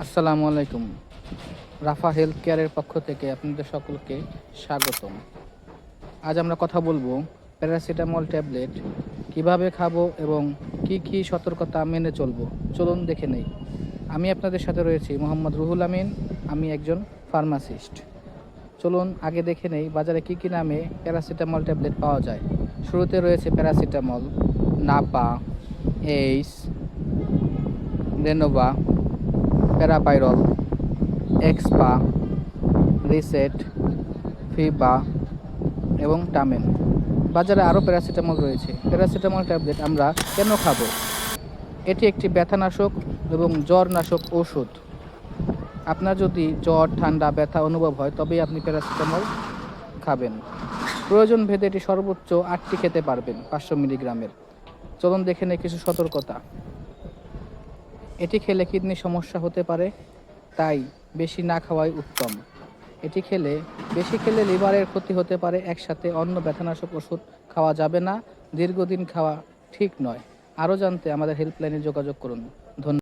আসসালামু আলাইকুম। রাফা হেলথ কেয়ারের পক্ষ থেকে আপনাদের সকলকে স্বাগতম। আজ আমরা কথা বলব প্যারাসিটামল ট্যাবলেট কীভাবে খাব এবং কি কি সতর্কতা মেনে চলবো। চলুন দেখে নেই। আমি আপনাদের সাথে রয়েছি মোহাম্মদ রুহুল আমিন, আমি একজন ফার্মাসিস্ট। চলুন আগে দেখে নেই বাজারে কি কি নামে প্যারাসিটামল ট্যাবলেট পাওয়া যায়। শুরুতে রয়েছে paracetamol, Napa Ace Renova Parapyrol Xpa, Reset, Fiba এবং টামেন। বাজারে আরও প্যারাসিটামল রয়েছে। প্যারাসিটামল ট্যাবলেট আমরা কেন খাব? এটি একটি ব্যথানাশক এবং জ্বরনাশক ওষুধ। আপনার যদি জ্বর, ঠান্ডা, ব্যথা অনুভব হয়, তবেই আপনি প্যারাসিটামল খাবেন। প্রয়োজন ভেদে এটি সর্বোচ্চ আটটি খেতে পারবেন, পাঁচশো মিলিগ্রামের। চলুন দেখে নেই কিছু সতর্কতা। এটি খেলে কিডনি সমস্যা হতে পারে, তাই বেশি না খাওয়াই উত্তম। এটি খেলে বেশি খেলে লিভারের ক্ষতি হতে পারে, একসাথে অন্য ব্যথানাশক ওষুধ খাওয়া যাবে না, দীর্ঘদিন খাওয়া ঠিক নয়। আরও জানতে আমাদের হেল্পলাইনে যোগাযোগ করুন।